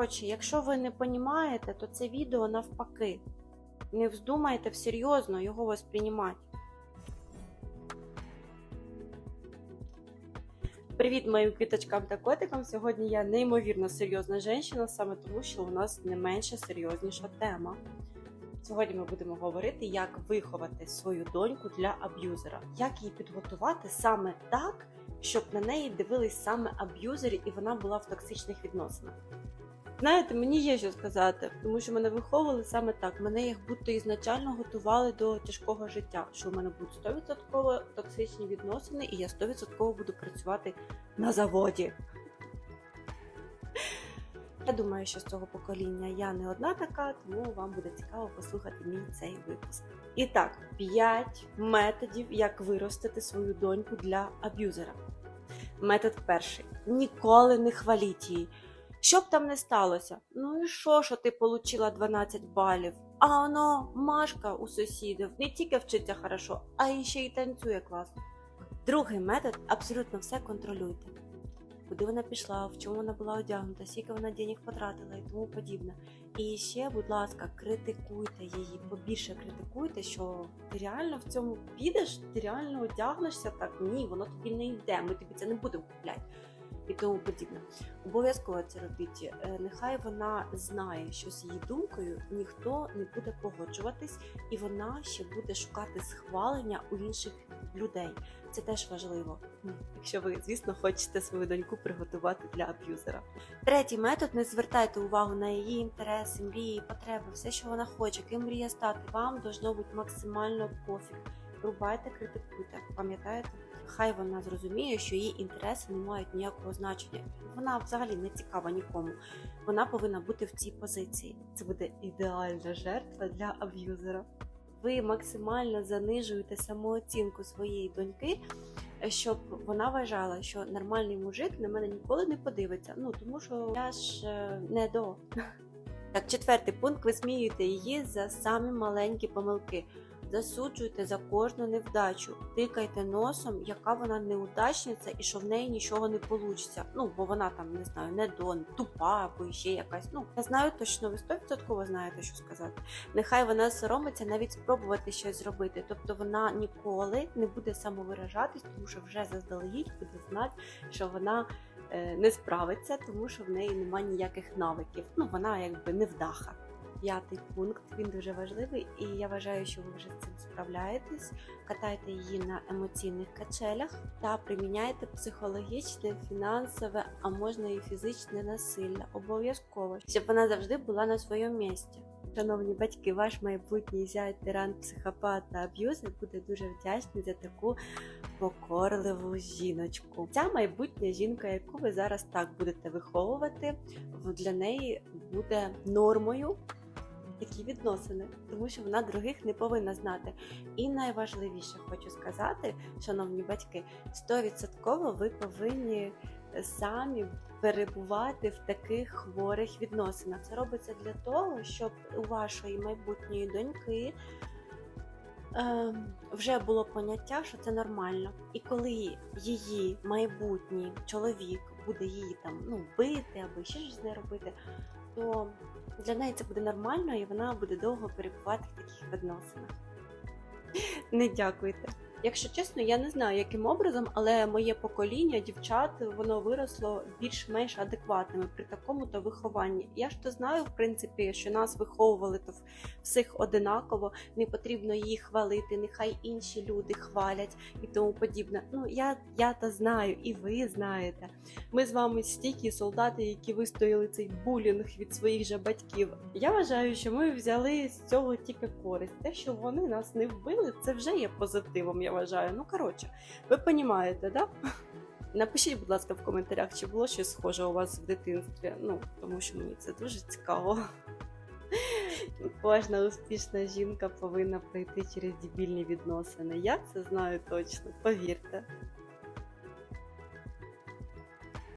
Коротше, якщо ви не понімаєте, то це відео навпаки. Не вздумайте всерйозно його восприймати. Привіт моїм квіточкам та котикам. Сьогодні я неймовірно серйозна жінка, саме тому, що у нас не менше серйозніша тема. Сьогодні ми будемо говорити, як виховати свою доньку для аб'юзера, як її підготувати саме так, щоб на неї дивились саме аб'юзери і вона була в токсичних відносинах. Знаєте, мені є що сказати, тому що мене виховували саме так. Мене як будто ізначально готували до тяжкого життя, що в мене будуть 100% токсичні відносини, і я 100% буду працювати на заводі. Я думаю, що з цього покоління я не одна така, тому вам буде цікаво послухати мій цей випуск. І так, 5 методів, як виростити свою доньку для аб'юзера. Метод перший: ніколи не хваліть її. Що б там не сталося? Ну і що, що ти отримала 12 балів? А воно Машка у сусідів не тільки вчиться хорошо, а і ще й танцює класно. Другий метод абсолютно все контролюйте. Куди вона пішла, в чому вона була одягнута, скільки вона денег потратила і тому подібне. І ще, будь ласка, критикуйте її, побільше критикуйте, що ти реально в цьому підеш, ти реально одягнешся так. Ні, воно тобі не йде, ми тобі це не будемо купляти і тому подібне. Обов'язково це робіть. Е, Нехай вона знає, що з її думкою ніхто не буде погоджуватись, і вона ще буде шукати схвалення у інших людей. Це теж важливо, якщо ви, звісно, хочете свою доньку приготувати для аб'юзера. Третій метод: не звертайте увагу на її інтереси, мрії, потреби, все, що вона хоче, ким мріє стати. Вам должно бути максимально пофіг. Рубайте, критикуйте, пам'ятаєте? Хай вона зрозуміє, що її інтереси не мають ніякого значення. Вона взагалі не цікава нікому. Вона повинна бути в цій позиції. Це буде ідеальна жертва для аб'юзера. Ви максимально занижуєте самооцінку своєї доньки, щоб вона вважала, що нормальний мужик на мене ніколи не подивиться. Ну тому що я ж е, не до. Так, четвертий пункт: ви сміюєте її за самі маленькі помилки. Засуджуйте за кожну невдачу, тикайте носом, яка вона неудачниця і що в неї нічого не вийде. Ну, бо вона там не знаю, не дон, тупа або ще якась. Ну, я знаю точно, ви 100% знаєте, що сказати. Нехай вона соромиться навіть спробувати щось зробити. Тобто вона ніколи не буде самовиражатись, тому що вже заздалегідь буде знати, що вона е, не справиться, тому що в неї немає ніяких навиків. Ну, вона якби не вдаха. П'ятий пункт він дуже важливий, і я вважаю, що ви вже з цим справляєтесь. Катайте її на емоційних качелях та приміняйте психологічне, фінансове, а можна і фізичне насилля. Обов'язково, щоб вона завжди була на своєму місці. Шановні батьки, ваш майбутній зять, тиран, психопат та аб'юзер буде дуже вдячний за таку покорливу жіночку. Ця майбутня жінка, яку ви зараз так будете виховувати, для неї буде нормою такі відносини, тому що вона других не повинна знати. І найважливіше хочу сказати, шановні батьки, 100% ви повинні самі перебувати в таких хворих відносинах. Це робиться для того, щоб у вашої майбутньої доньки. Е, Вже було поняття, що це нормально, і коли її майбутній чоловік буде її там ну бити або ще щось з нею робити, то для неї це буде нормально і вона буде довго перебувати в таких відносинах. Не дякуйте. Якщо чесно, я не знаю, яким образом, але моє покоління дівчат воно виросло більш-менш адекватними при такому то вихованні. Я ж то знаю, в принципі, що нас виховували то всіх одинаково, не потрібно їх хвалити, нехай інші люди хвалять і тому подібне. Ну я, я то знаю, і ви знаєте. Ми з вами стільки солдати, які вистояли цей булінг від своїх же батьків. Я вважаю, що ми взяли з цього тільки користь. Те, що вони нас не вбили, це вже є позитивом. Вважаю. Ну коротше, ви розумієте, да? Напишіть, будь ласка, в коментарях, чи було щось схоже у вас в дитинстві. Ну, тому що мені це дуже цікаво. Кожна успішна жінка повинна пройти через дебільні відносини. Я це знаю точно, повірте.